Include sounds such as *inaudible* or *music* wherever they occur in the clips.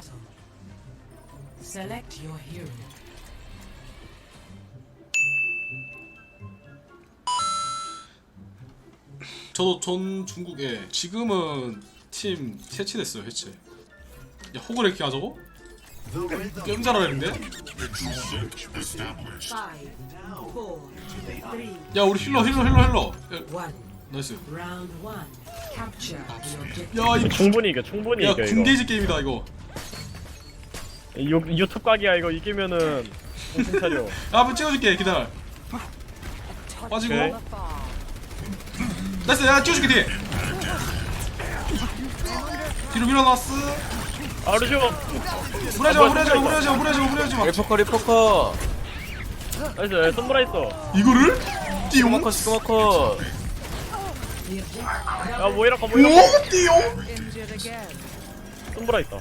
battle. Select your hero. 저도 전 중국에 지금은 팀 해체됐어요 해체 야 호그레 이렇게 하자고? 게임 잘하는데? Five, four, three, 야 우리 힐러 힐러 힐러 힐러 야, one. 나이스 Round one. Capture the objective. 야이 충분히 이겨 충분히 야 이겨 이거 군대이지 게임이다 이거 유, 유튜브 각이야 이거 이기면은. 정신 차려. *laughs* 야 한번 찍어줄게 기다려. 빠지고. 오케이. 나이스 야 찍어줄게 뒤에. 뒤로 밀어놨어. 아르쇼. 무리하지마 무리하지마 무리하지마 무리하지마 무리하지마 리포커 리포커. 나이스 야, 손보라 있어. 이거를? 띠용? 스모커 스모커 야 모이라카 오 띠용? 손보라 있다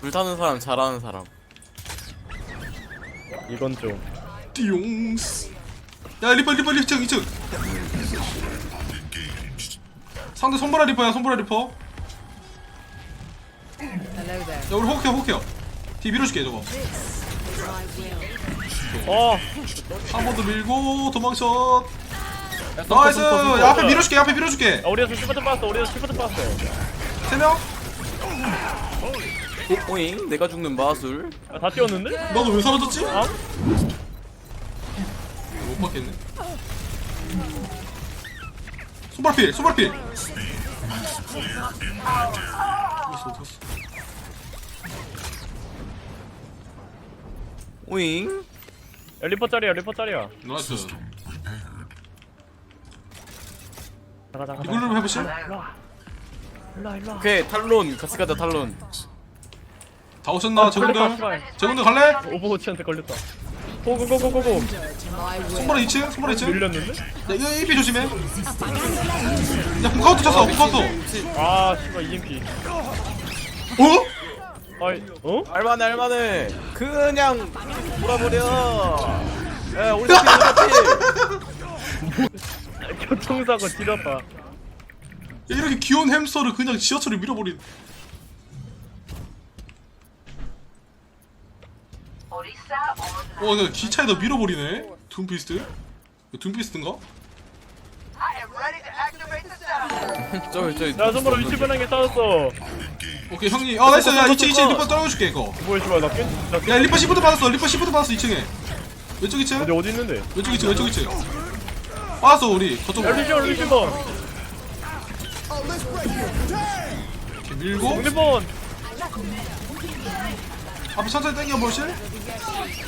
불타는 사람 잘하는 사람. 이건 좀. 띠용 야 리퍼 리퍼 2층 2층 상대 손보라 리퍼야 손보라 리퍼. 야 우리 호크해 호크해. 뒤 밀어줄게 저거. 어! 한 번 더 밀고 도망쳐. 나이스! 야 앞에 밀어줄게 앞에 밀어줄게. 야 우리가 시프트 빠졌어 우리가 시프트 빠졌어. 세명 오, 오잉 내가 죽는 마술. 야, 다 뛰었는데? 나도 왜 사라졌지? 아? 못 받겠네. 손발필 손발필 어딨어 어딨어 오잉. 야 리퍼짜리야 리퍼짜리야. 나이스. 나가 나가 이걸로 좀 해보실? 일로와 일로와. 오케이 탈론. 같이 가자 탈론 다 오셨나 저분들? 저분들 갈래? 오버워치한테 걸렸다 고고고고고고 손바닥 2층? 손바닥 2층? 밀렸는데? 야 이거 AP 조심해 야 북카운트 쳤어 북카운트 아 씨발 EMP 어? 아이 어? 알만해 알만해 그냥 돌아버려 야 우리 *laughs* 팀 우리 팀 교통사고 지렸다 야, 이렇게 귀여운 햄스터를 그냥 지하철에 밀어버린 와 그냥 기차에다 밀어버리네. 둠피스트? 둠피스트인가? *laughs* 저기 저기. 야 손보라 위치 변환기 싸웠어. 오케이 형님. 아 나이스. 야 2층 2층 리퍼 떨어줄게 이거. 뭐야 씨발 나 깬? 나 깬? 야 리퍼 시프트 받았어. 리퍼 시프트 받았어 2층에. 왼쪽 2층? 어디 어디 있는데? 왼쪽 2층 왼쪽 2층. 받았어 우리. 야 저쪽으로 루시오 루시오 이렇게 밀고. 공리본 앞에 천천히 당겨 보실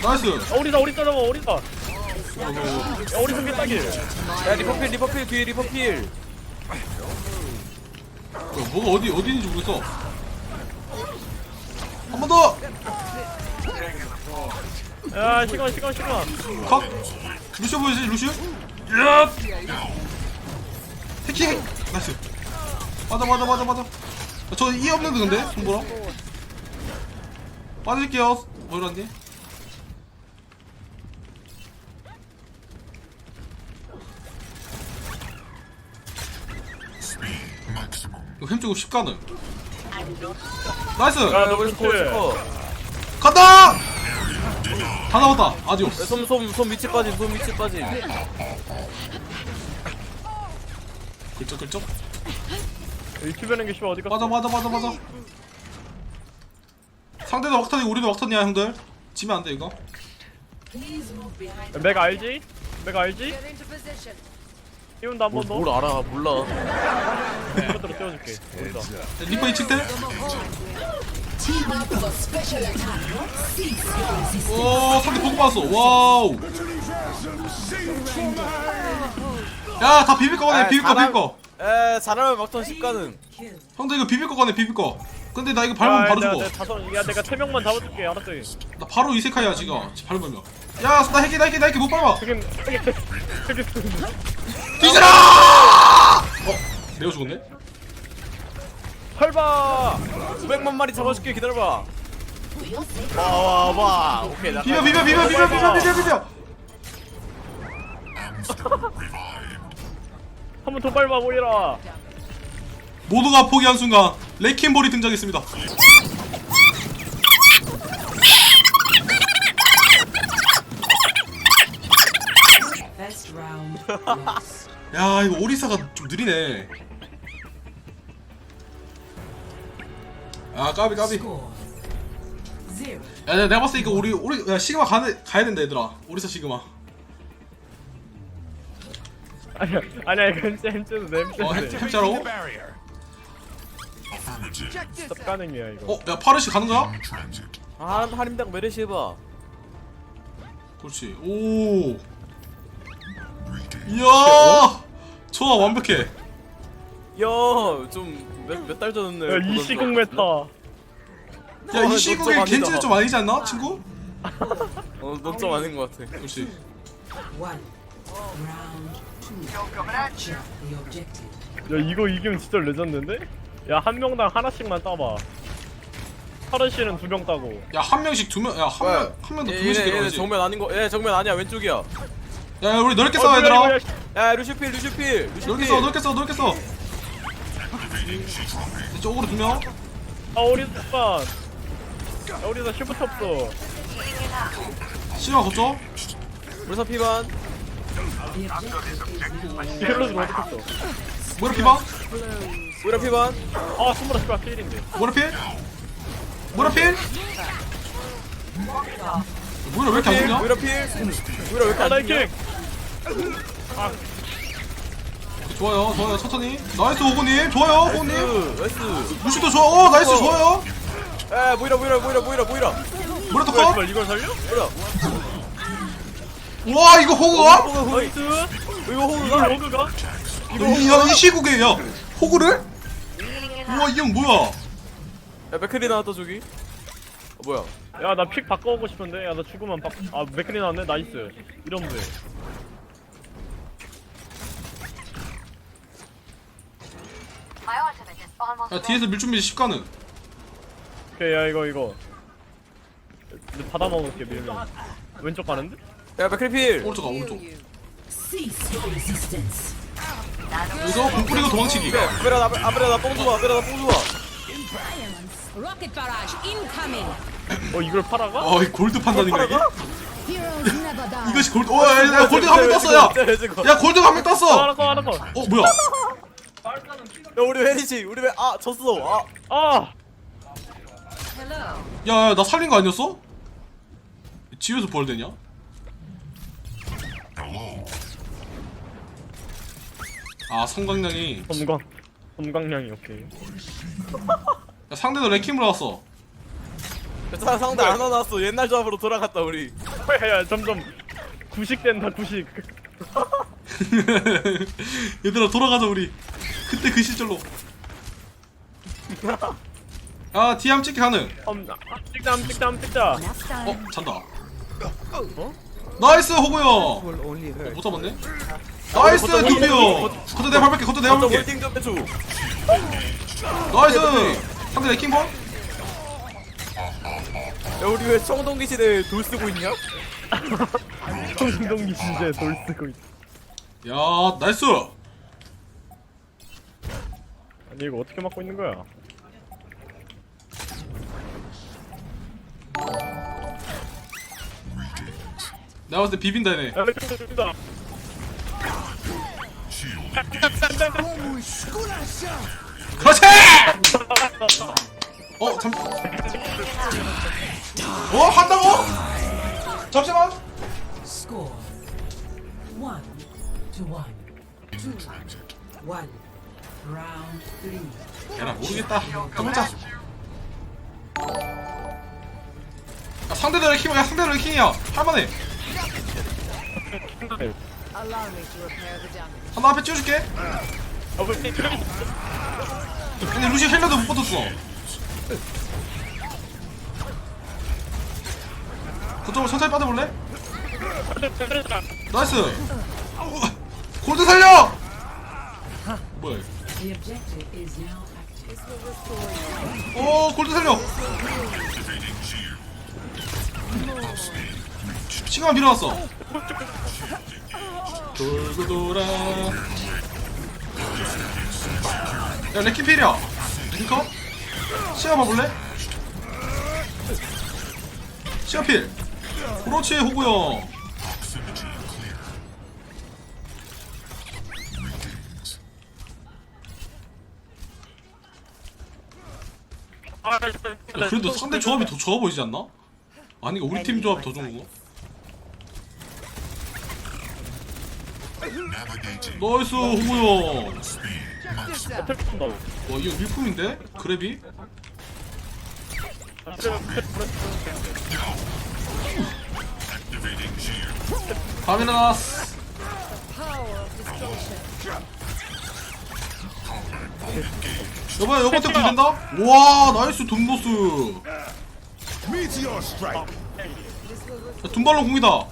나이스 야 우리다 우리다 잡아 우리다 야 우리 승기 따기 야 리퍼필 리퍼필 뒤에 리퍼필 야, 뭐가 어디 어디 있는지 모르겠어 한 번 더! 야 시간 시간 시간 컷! 루시오 보이지 루시오? 야! 해킹! 나이스 맞아 맞아 맞아 맞아 저이 없는데 근데? 손보라? 빠질게요 모이라님 이거 햄 쪽으로 10 가능. 나이스! 야 너블 스코어 스코어 간다! 다 나왔다. 아디오스 손손손 빠짐 손 밑에 빠짐 글쩍 글쩍. 위치 변환기 씨발 어디 갔어? 맞아 맞아 맞아 맞아. 상대도 막탄이 우리도 막탄이야 형들. 지면 안 돼 이거. 야, 맥 알지? 맥 알지? 띄운다 한번 더. 뭘 알아 몰라 이것들로 띄워줄게. 리퍼 2층 때? 오 상대 보고 봤어 와우 야다 비빌 거 꺼내 아, 비빌 거 사람- 비빌 거에 잘하면 막턴 10가능 Kill. 형들 이거 비빌 거 꺼내 비빌 거 근데 나 이거 밟으면 야, 바로 죽어 다섯, 야 내가 세 명만 잡아줄게. 알았지? 나 바로 이세카이야 지금 밟으면 야 나 핵이 나 핵이 나 핵이 못 밟아 지금 *laughs* 뒤져라 어? 내가 죽었네? 헐바 900만 마리 잡아줄게 기다려봐 와와와 오케이 나 비벼 비벼 비벼 비벼 비벼 비벼 비벼 한번 더 밟아 보이라. 모두가 포기한 순간 레킨볼이 등장했습니다. *laughs* 야 이거 오리사가 좀 느리네. 아 까비 까비. 야 내가 봤을 때 이거 우리 우리 야 시그마 가야 가야 된다 얘들아. 오리사 시그마. 아니야 아니야 이건 잼즈도 냄새인데 어 햄자라고? 스톱 가능이야 이거 어 야 파르시 가는 거야? 아 할인당 메르시 해봐 그렇지. 오. 이야. 좋아 완벽해. 야 좀몇 달 전에 야 이 시국 메타 야 어, 이 시국에 너좀 겐지는. 좀 아니지 않나 친구? 어넌좀 아닌 것 같아 그렇지. 야 이거 이기면 진짜 레전드인데? 야 한 명당 하나씩만 따봐 파르시는 두 명 따고 야 한 명씩 두 명. 야한 명한명더두 명씩 얘네 얘네 들어가지. 정면 아닌 거 얘 정면 아니야 왼쪽이야 야 야, 우리 넓게 어, 싸워 얘들아. 야 루시필 루시필 루시필 넓게 싸워 넓게 싸워 넓게 싸워. 이쪽으로 두 명. 아 오리사 야 오리사 슈퍼 없어 시그마 걷죠? 우리사 피반 힐러즈 어떡했어 뭐라 피방? 우 리사 피반 아 스무라 슈퍼 필인데 뭐라 필? 뭐라 필? 뭐라 왜 이렇게 안 죽냐? 우리사 필 우리사 왜 이렇게 아안 나이킹 죽냐 좋아요 좋아요 천천히. 나이스 호구님 좋아요 호구님. 나이스 나이스 루시도 좋아. 어 나이스 좋아요. 야 모이라 모이라 모이라 모이라 모이라 뭐라 또 뭐야 컷? 이걸 이걸 살려? 모이라 와 이거 호구가? 나이스 이거 이걸 호구가 로그가? 이, 이 시국에 야 호구를? 우와 이 형 뭐야? 야 맥클리 나왔다 저기 어 뭐야 야 나 픽 바꿔오고 싶은데 야 나 죽으면 바... 아 맥클리 나왔네 나이스 이러면 돼 My ultimate is almost 야 뒤에서 밀준비 10가능. 오케이 야 이거 이거 받아 먹을게 밀면 왼쪽 가는데? 야 맥클리 필 오른쪽 가 오른쪽. cease your resistance. 여기서 공 뿌리고 도망치기. 아베라 나 아베라 나뽕 줘봐 아베라 나뽕 줘봐 Rocket barrage incoming. 어 이걸 팔아가? 어이 골드 판단인가 이게? Heroes never die. 이것이 골드. 어, 야, 야, 골드 한명 떴어, 야. 야, 골드 한명 아, 떴어. 하나 더 하나 더. 어, 뭐야? 야 우리 웬이지 우리 웬아 졌어 아아 야, 야, 나 살린 거 아니었어? 집에서 부활되냐? 아, 성광량이. 섬광 섬광량이 오케이. 야, 상대도 레킹으로 왔어. 자, 상대 안 와놨어 옛날 조합으로 돌아갔다 우리 야 점점 구식된다 구식. *laughs* 얘들아, 돌아가자, 우리. 그때 그 시절로. *laughs* 아, 디암 찍기 가능. 엄 찍자 함 찍자 함 찍자. 어, 잔다. 나이스, 호구요. 어, 못 잡았네. 나이스, 두비요. 겉에 내가 밟을게, 겉에 내가 밟을게. 홀딩 좀 해줘 나이스. 상대 레킹 볼? 야 우리 왜 청동기 시대에 돌 쓰고 있냐? *laughs* 청동기 진짜 돌 쓰고 있어. 야, 나이스. 아니 이거 어떻게 막고 있는 거야? 내가 봤을 때 비빈다, 얘네. 야 이거 죽다. 그렇지! 어, 잠. 어, 한다고? 잠시만. Score one to one. Two. One. Round three. 야 나 모르겠다. 해보자. 야, 상대도 레킹이야, 야, 상대도 레킹이야. 할만해. 하나 앞에? 이렇게 근데 루시 헬러도 못 버텼어. 그쪽으로 천천히 빠져볼래? 나이스. 골드 살려. 뭐야? 이거. The objective is now active. 오 골드 살려 시간 밀어놨어 돌고 돌아 야 레키 필이야 링커? 시야 봐볼래? 시야 필 그렇지 호구형 아, 야, 그래도 상대 조합이 더 좋아 보이지 않나? 아니 우리 팀 조합 더 좋은 거? 나이스 호구형 어떻게 한다고? 와 이거 밀품인데? 그래비? 가미나스 여보야 여보 때 불된다? 와 나이스 돈보스 야, 둔발로 공이다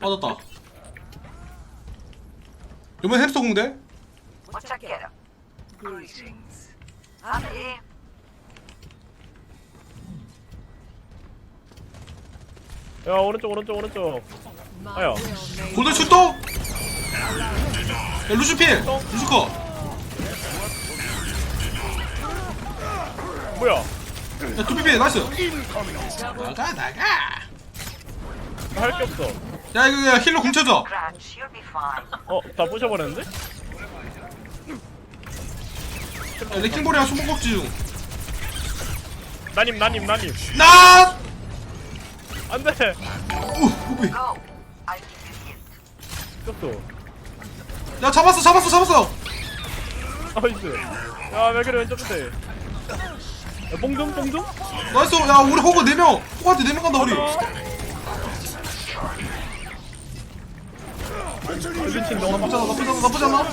빠졌다 이번엔 햄스터 공대? 도착해라. Greetings. 하늘이 야 오른쪽 오른쪽 오른쪽. 아야. 골든 슛도? 야 루시필 루시커 뭐야? 야 두피필 나이스 나가 나가 할 게 없어. 야 이거 야, 힐러 be fine. 어, 다 부셔버렸는데? 야 레킹볼이랑 손목꼭지 중 나님 나님 나님. 나! 안돼. I'll give you hint. 꼈어. 야 잡았어 잡았어 잡았어 나이스. 야 맥그리 왼쪽 끝에. 야 뽕좀 뽕좀. 나이스 야 우리 호그 4명 호그한테 4명 간다 우리 미친 너무 않아 나쁘지 않아 어?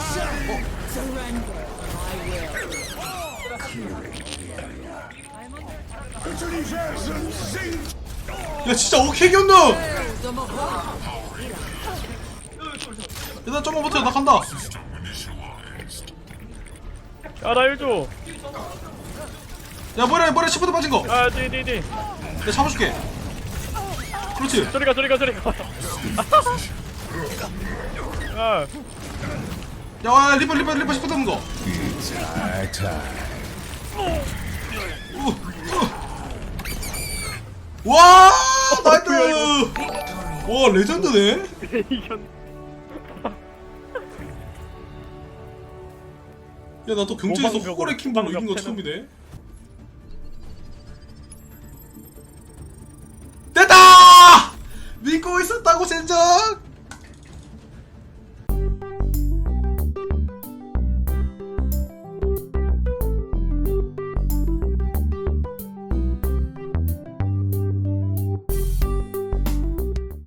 야 진짜 오케이 견누 얘들아 좀만 버텨 나 간다 야나 일줘. 야 머리에 머리에 시프트 빠진 거 야. 내가 잡아줄게 그렇지 저리가 저리가 저리가. *laughs* 야. 야 와, 리퍼 리퍼 리퍼 시프트 잡는 거 우, 우. 와 나이스 와 레전드네. 야나또 모방벽으로, 호거레 킹볼로 이긴 거 처음이네 됐다! 믿고 있었다고 젠장